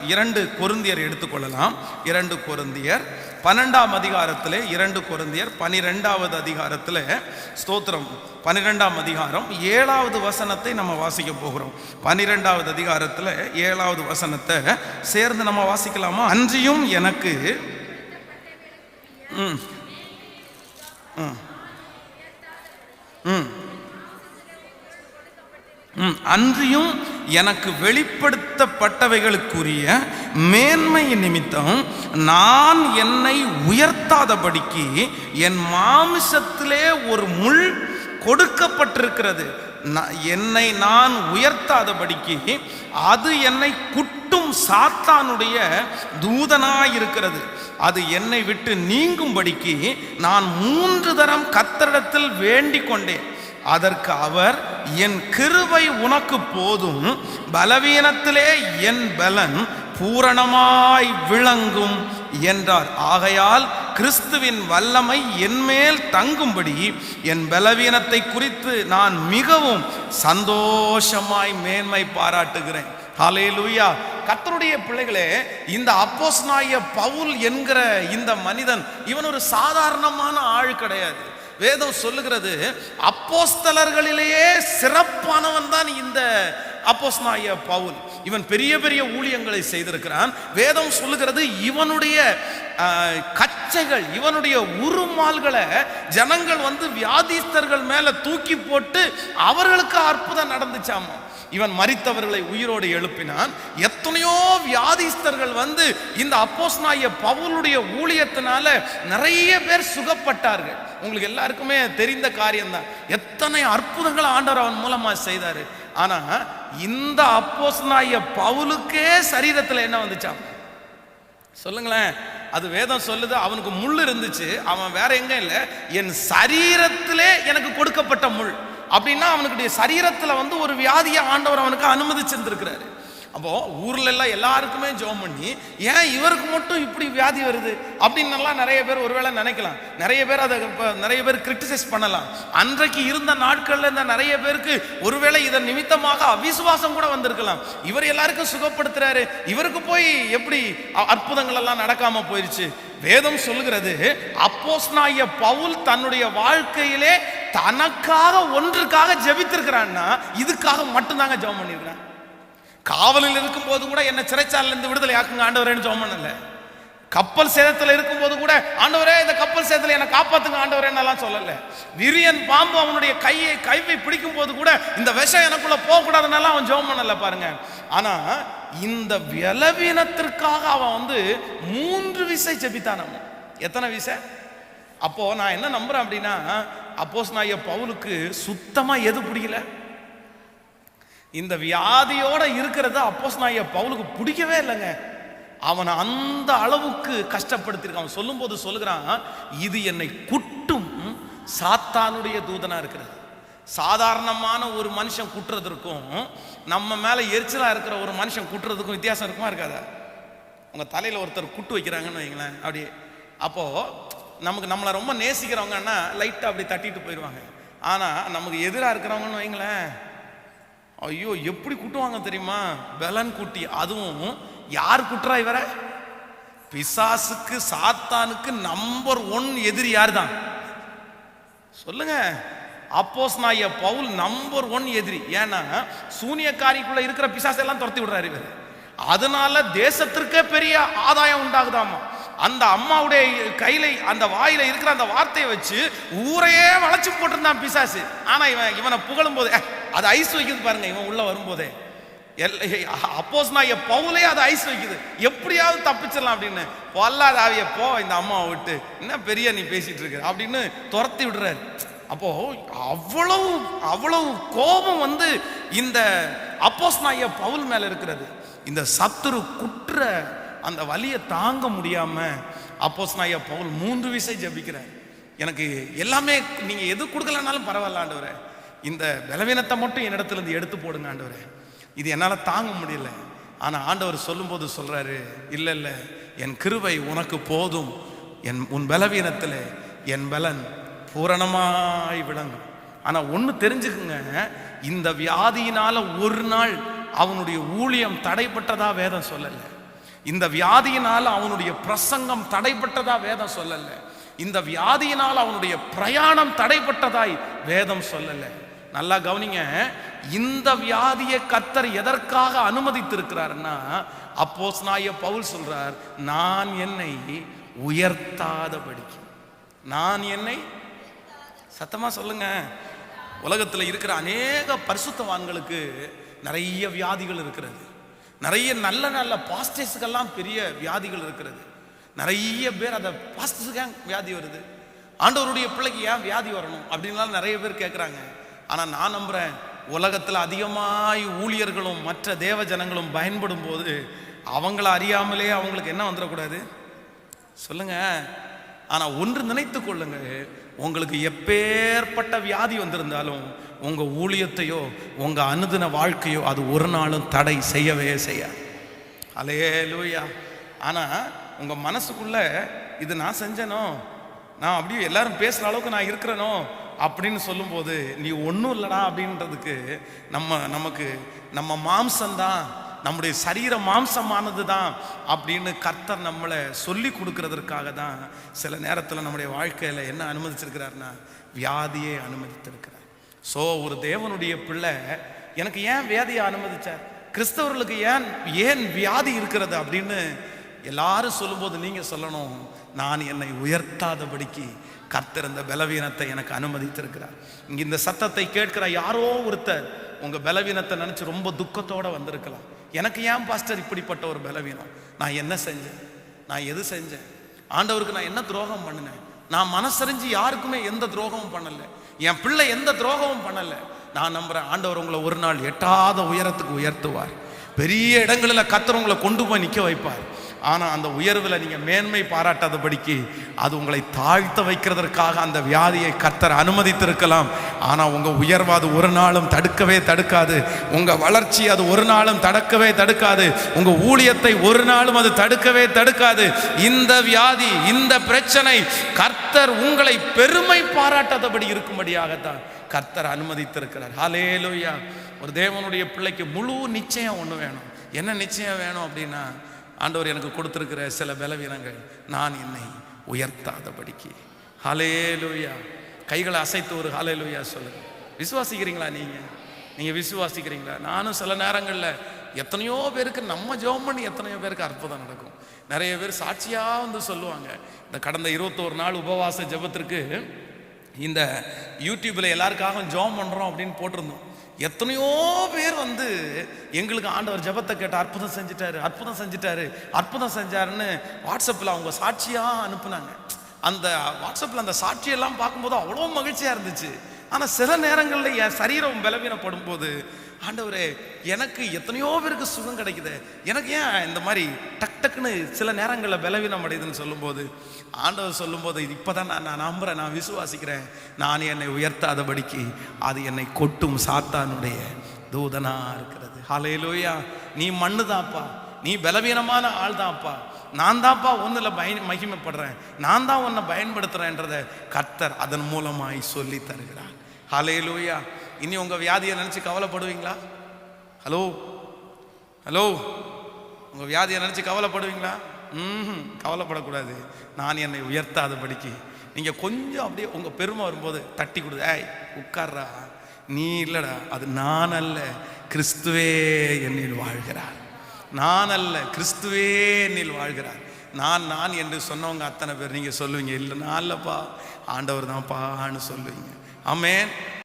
இரண்டு கொருந்தியர் எடுத்துக்கொள்ளலாம். இரண்டு கொருந்தியர். பன்னெண்டாம் அதிகாரத்தில் இரண்டு கொருந்தியர். பனிரெண்டாவது அதிகாரத்தில் ஸ்தோத்திரம். பன்னிரெண்டாம் அதிகாரம். ஏழாவது வசனத்தை நம்ம வாசிக்க போகிறோம். பன்னிரெண்டாவது அதிகாரத்தில் ஏழாவது வசனத்தை சேர்ந்து நம்ம வாசிக்கலாமா? அன்றியும் எனக்கு. ம். ம். ம். அன்றியும் எனக்கு உயர்த்தப்பட்டவைகளுக்குரிய மேன்மை நிமித்தம் நான் என்னை உயர்த்தாதபடிக்கு என் மாமிசத்திலே ஒரு முள் கொடுக்கப்பட்டிருக்கிறது. என்னை நான் உயர்த்தாதபடிக்கு அது என்னை குட்டும் சாத்தானுடைய தூதனாயிருக்கிறது. அது என்னை விட்டு நீங்கும்படிக்கு நான் மூன்று தரம் கத்தரிடத்தில் வேண்டிக் கொண்டேன் அதற்கு அவர் என் கிருவை உனக்கு போதும் பலவீனத்திலே என் பலன் பூரணமாய் விளங்கும் என்றார். ஆகையால் கிறிஸ்துவின் வல்லமை என்மேல் தங்கும்படி என் பலவீனத்தை குறித்து நான் மிகவும் சந்தோஷமாய் மேன்மை பாராட்டுகிறேன். ஹalleluya. கர்த்தருடைய பிள்ளைகளே இந்த அப்போஸ் நாய பவுல் என்கிற இந்த மனிதன் இவன் ஒரு சாதாரணமான ஆள் கிடையாது. வேதம் சொல்லுகிறது அப்போஸ்தலர்களிலேயே சிறப்பானவன் தான் இந்த அப்போஸ்நாய பவுல். இவன் பெரிய பெரிய ஊழியங்களை செய்திருக்கிறான். வேதம் சொல்லுகிறது இவனுடைய கச்சைகள் இவனுடைய உருமால்களை ஜனங்கள் வந்து வியாதிஸ்தர்கள் மேல தூக்கி போட்டு அவர்களுக்கு அற்புதம் நடந்துச்சாமா? இவன் மரித்தவர்களை உயிரோடு எழுப்பினான். எத்தனையோ வியாதிஸ்தர்கள் வந்து இந்த அப்போஸ்நாய பவுலுடைய ஊழியத்தினால நிறைய பேர் சுகப்பட்டார்கள். உங்களுக்கு எல்லாருக்குமே தெரிந்த காரியம்தான். எத்தனை அற்புதங்களை ஆண்டவர் அவன் மூலமா செய்தாரு. ஆனா இந்த அப்போஸ்னாய பவுலுக்கே சரீரத்தில் என்ன வந்துச்சாம்? சொல்லுங்களேன். அது வேதம் சொல்லுது அவனுக்கு முள் இருந்துச்சு. அவன் வேற எங்க இல்லை என் சரீரத்திலே எனக்கு கொடுக்கப்பட்ட முள். அப்படின்னா அவனுக்குடைய சரீரத்தில் வந்து ஒரு வியாதியை ஆண்டவர் அவனுக்கு அனுமதிச்சிருந்திருக்கிறாரு. அப்போ ஊர்ல எல்லாம் எல்லாருக்குமே ஜெபம் பண்ணி ஏன் இவருக்கு மட்டும் இப்படி வியாதி வருது? அப்படின்னெல்லாம் நிறைய பேர் ஒருவேளை நினைக்கலாம். நிறைய பேர் அதை நிறைய பேர் கிரிட்டிசைஸ் பண்ணலாம். அன்றைக்கு இருந்த நாட்கள்ல இருந்த நிறைய பேருக்கு ஒருவேளை இதன் நிமித்தமாக அவிசுவாசம் கூட வந்திருக்கலாம். இவர் எல்லாருக்கும் சுகப்படுத்துறாரு. இவருக்கு போய் எப்படி அ- அற்புதங்கள் எல்லாம் நடக்காம போயிருச்சு? வேதம் சொல்லுகிறது அப்போஸ்னாய பவுல் தன்னுடைய வாழ்க்கையிலே தனக்காக ஒன்றுக்காக ஜெபித்திருக்கிறான்னா இதுக்காக மட்டும்தாங்க ஜெபம் பண்ணியிருக்கிறான். காவலில் இருக்கும்போது கூட என்ன சிறைச்சாலையில இருந்து விடுதலை ஆக்குங்க ஆண்டவரேன்னு ஜெபம் பண்ணல. கப்பல் சேதத்துல இருக்கும்போது கூட ஆண்டவரே இந்த கப்பல் சேதத்தில் என்னை காப்பாத்துங்க ஆண்டவரேன்னு எல்லாம் சொல்லல. விரியன் பாம்பு அவனுடைய கையை கைவை பிடிக்கும் போது கூட இந்த விஷம் எனக்குள்ள போகக்கூடாதுனால அவன் ஜெபம் பண்ணல பாருங்க. ஆனா இந்த விளவீனத்திற்காக அவன் வந்து மூன்று விசை ஜெபித்தான் எத்தனை விசை? அப்போ நான் என்ன நம்புறேன் அப்படின்னா அப்போஸ் நாய பவுலுக்கு சுத்தமா எது பிடிக்கல? இந்த வியாதியோட இருக்கிறத அப்போஸ் நாய பவுலுக்கு பிடிக்கவே இல்லைங்க. அவனை அந்த அளவுக்கு கஷ்டப்படுத்திருக்கான் அவன் சொல்லும்போது சொல்லுகிறான் இது என்னை குட்டும் சாத்தானுடைய தூதனா இருக்கிறது. சாதாரணமான ஒரு மனுஷன் குட்டுறதற்கும் நம்ம மேல எரிச்சலா இருக்கிற ஒரு மனுஷன் குட்டுறதுக்கும் வித்தியாசம் இருக்குமா இருக்காதா? உங்க தலையில ஒருத்தர் குட்டு வைக்கிறாங்கன்னு வைங்களேன். அப்படியே. அப்போ நமக்கு நம்மளை ரொம்ப நேசிக்கிறவங்கன்னா லைட்டாக அப்படி தட்டிட்டு போயிடுவாங்க. ஆனால் நமக்கு எதிராக இருக்கிறவங்கன்னு வைங்களேன் ஐயோ எப்படி குட்டுவாங்க தெரியுமா? பெலன் குட்டி. அதுவும் யார் குட்டுறா இவரை? பிசாசுக்கு சாத்தானுக்கு நம்பர் ஒன் எதிரி யார் தான் சொல்லுங்க. அப்போஸ் நாய பவுல் நம்பர் ஒன் எதிரி. ஏன்னா சூனியக்காரிக்குள்ள இருக்கிற பிசாசெல்லாம் துரத்தி விடுறாரு இவர். அதனால தேசத்திற்கே பெரிய ஆதாயம் உண்டாகுதாமா? அந்த அம்மாவுடைய கையில அந்த வாயில இருக்கிற அந்த வார்த்தையை வச்சு ஊரையே வளைச்சு போட்டிருந்தான் பிசாசு. ஆனா இவன் இவனை புகழும் போது அது ஐஸ் வைக்குது பாருங்க இவன் உள்ள வரும்போதே. அப்போஸ் நான் என் பவுலே அது ஐஸ் வைக்குது. எப்படியாவது தப்பிச்சிடலாம் அப்படின்னு. பொல்லாத ஆவிய போ இந்த அம்மாவை விட்டு. என்ன பெரிய நீ பேசிட்டு இருக்க? அப்படின்னு துரத்தி விடுறாரு. அப்போ அவ்வளவு அவ்வளவு கோபம் வந்து இந்த அப்போஸ் நாய பவுல் மேல இருக்கிறது. இந்த சத்துரு குற்ற அந்த வலியை தாங்க முடியாம அப்போஸ் நாய பவுல் மூன்று விசை ஜபிக்கிறேன் எனக்கு எல்லாமே நீங்க எது கொடுக்கலனாலும் பரவாயில்ல ஆண்டவரே. இந்த பலவீனத்தை மட்டும் என்னிடத்துல இருந்து எடுத்து போடுங்க ஆண்டவரே. இது என்னால தாங்க முடியல. ஆனா ஆண்டவர் சொல்லும்போது சொல்றாரு இல்ல இல்ல என் கிருவை உனக்கு போதும். என் உன் பலவீனத்துல என் பலன் பூரணமாய் விளங்கும். ஆனா ஒண்ணு தெரிஞ்சுக்குங்க இந்த வியாதியினால ஒரு நாள் அவனுடைய ஊழியம் தடைப்பட்டதா வேதம் சொல்லலை. இந்த வியாதியினால் அவனுடைய பிரசங்கம் தடைப்பட்டதா வேதம் சொல்லல. இந்த வியாதியினால் அவனுடைய பிரயாணம் தடைப்பட்டதாய் வேதம் சொல்லல. நல்லா கவனிங்க. இந்த வியாதியை கத்தர் எதற்காக அனுமதித்திருக்கிறாருன்னா அப்போஸ் நாய பவுல் சொல்றார் நான் என்னை உயர்த்தாதபடிக்கு. நான் என்னை சத்தமா சொல்லுங்க. உலகத்தில் இருக்கிற அநேக பரிசுத்தவான்களுக்கு நிறைய வியாதிகள் இருக்கிறது. நிறைய நல்ல நல்ல பாஸ்டர்ஸுக்கெல்லாம் பெரிய வியாதிகள் இருக்கிறது. நிறைய பேர் அந்த பாஸ்டர்ஸுக்கு வியாதி வருது. ஆண்டவருடைய பிள்ளைக்கு ஏன் வியாதி வரணும்? அப்படின்லாம் நிறைய பேர் கேட்குறாங்க ஆனால் நான் நம்புகிறேன் உலகத்தில் அதிகமாய் ஊழியர்களும் மற்ற தேவ ஜனங்களும் பயன்படும் போது அவங்கள அறியாமலே அவங்களுக்கு என்ன வந்துடக்கூடாது? சொல்லுங்க. ஆனால் ஒன்று நினைத்து கொள்ளுங்க உங்களுக்கு எப்பேற்பட்ட வியாதி வந்திருந்தாலும் உங்கள் ஊழியத்தையோ உங்கள் அனுதின வாழ்க்கையோ அது ஒரு நாளும் தடை செய்யவே செய்யாது. அலையே லூயா ஆனால் உங்கள் மனசுக்குள்ளே இது நான் செஞ்சனோ நான் அப்படியே எல்லாரும் பேசுகிற அளவுக்கு நான் இருக்கிறேனோ அப்படின்னு சொல்லும்போது நீ ஒன்றும் இல்லைடா அப்படின்றதுக்கு நம்ம நமக்கு நம்ம மாம்சம்தான் நம்முடைய சரீர மாம்சமானது தான் அப்படின்னு கர்த்தர் நம்மளை சொல்லி கொடுக்கறதற்காக தான் சில நேரத்தில் நம்முடைய வாழ்க்கையில் என்ன அனுமதிச்சிருக்கிறாருன்னா வியாதியை அனுமதித்திருக்கிறார். ஸோ ஒரு தேவனுடைய பிள்ளை எனக்கு ஏன் வியாதியை அனுமதிச்சார்? கிறிஸ்தவர்களுக்கு ஏன் ஏன் வியாதி இருக்கிறது அப்படின்னு எல்லாரும் சொல்லும்போது நீங்கள் சொல்லணும் நான் என்னை உயர்த்தாதபடிக்கு கத்திருந்த பலவீனத்தை எனக்கு அனுமதித்திருக்கிறார். இங்கே இந்த சத்தத்தை கேட்கிற யாரோ ஒருத்தர் உங்கள் பலவீனத்தை நினச்சி ரொம்ப துக்கத்தோடு வந்திருக்கலாம். எனக்கு ஏன் பாஸ்டர் இப்படிப்பட்ட ஒரு பலவீனம்? நான் என்ன செஞ்சேன்? நான் எது செஞ்சேன்? ஆண்டவருக்கு நான் என்ன துரோகம் பண்ணினேன்? நான் மனசறிஞ்சு யாருக்குமே எந்த துரோகமும் பண்ணல. என் பிள்ளை எந்த துரோகமும் பண்ணல. நான் நம்புறேன் ஆண்டவர் உங்களை ஒரு நாள் எட்டாத உயரத்துக்கு உயர்த்துவார். பெரிய இடங்களில் கத்துறவங்களை கொண்டு போய் நிற்க வைப்பார். ஆனால் அந்த உயர்வில் நீங்கள் மேன்மை பாராட்டாதபடிக்கு அது உங்களை தாழ்த்த வைக்கிறதற்காக அந்த வியாதியை கத்தர் அனுமதித்திருக்கலாம். ஆனால் உங்கள் உயர்வு அது ஒரு நாளும் தடுக்கவே தடுக்காது. உங்கள் வளர்ச்சி அது ஒரு நாளும் தடுக்கவே தடுக்காது. உங்கள் ஊழியத்தை ஒரு நாளும் அது தடுக்கவே தடுக்காது. இந்த வியாதி இந்த பிரச்சனை கர்த்தர் உங்களை பெருமை பாராட்டாதபடி இருக்கும்படியாகத்தான் கர்த்தர் அனுமதித்திருக்கிறார். ஹalleluya. ஒரு தேவனுடைய பிள்ளைக்கு முழு நிச்சயம் ஒன்று வேணும். என்ன நிச்சயம் வேணும் அப்படின்னா ஆண்டவர் எனக்கு கொடுத்துருக்கிற சில பலவீனங்கள். நான் என்னை உயர்த்தாதபடிக்கு. ஹalleluya கைகளை அசைத்து ஒரு ஹாலே லூயா சொல்லுங்கள் விசுவாசிக்கிறீங்களா நீங்கள் நீங்கள் விசுவாசிக்கிறீங்களா? நானும் சில நேரங்களில் எத்தனையோ பேருக்கு நம்ம ஜெபம் பண்ணி எத்தனையோ பேருக்கு அற்புதம் நடக்கும். நிறைய பேர் சாட்சியாக வந்து சொல்லுவாங்க. இந்த கடந்த இருபத்தோரு நாள் உபவாச ஜெபத்திற்கு இந்த யூடியூப்பில் எல்லாருக்காகவும் ஜெபம் பண்ணுறோம் அப்படின்னு போட்டிருந்தோம். எத்தனையோ பேர் வந்து எங்களுக்கு ஆண்டவர் ஜெபத்தை கேட்டு அற்புதம் செஞ்சிட்டாரு அற்புதம் செஞ்சிட்டாரு அற்புதம் செஞ்சாருன்னு வாட்ஸ்அப்பில் அவங்க சாட்சியாக அனுப்புனாங்க. அந்த வாட்ஸ்அப்பில் அந்த சாட்சியெல்லாம் பார்க்கும்போது அவ்வளோ மகிழ்ச்சியாக இருந்துச்சு. ஆனால் சில நேரங்களில் என் சரீரம் பலவீனப்படும் போது ஆண்டவரே எனக்கு எத்தனையோ பேருக்கு சுகம் கிடைக்குது. எனக்கு ஏன் இந்த மாதிரி டக் டக்குன்னு சில நேரங்களில் பலவீனம் அடையுதுன்னு சொல்லும்போது ஆண்டவர் சொல்லும்போது இப்போதான் நான் நான் நம்புறேன் நான் விசுவாசிக்கிறேன். நான் என்னை உயர்த்தாதபடிக்கு அது என்னை கொட்டும் சாத்தானுடைய தூதனா இருக்கிறது. ஹலையிலோயா நீ மண்ணு தான்ப்பா நீ பலவீனமான ஆள் தான்ப்பா நான் தான்ப்பா ஒன்றில் பயன் மகிமைப்படுறேன். நான் தான் உன்னை பயன்படுத்துகிறேன்றதை கர்த்தர் அதன் மூலமாய் சொல்லி தருகிறார். ஹalleluya. இனி உங்கள் வியாதியை நினச்சி கவலைப்படுவீங்களா? ஹலோ ஹலோ உங்கள் வியாதியை நினச்சி கவலைப்படுவீங்களா? ம் கவலைப்படக்கூடாது. நான் என்னை உயர்த்தாதபடிக்கு நீங்கள் கொஞ்சம் அப்படியே உங்கள் பெருமை வரும்போது தட்டி கொடுது ஏய் உட்கார்றா. நீ இல்லைடா. அது நான் அல்ல. கிறிஸ்துவே என்னில் வாழ்கிறார். நான் அல்ல கிறிஸ்துவே என்னில் வாழ்கிறார். நான் நான் என்று சொன்னவங்க அத்தனை பேர் நீங்கள் சொல்லுவீங்க இல்லை நான் இல்லைப்பா ஆண்டவர் தான்ப்பான்னு சொல்லுவீங்க. ஆமேன்.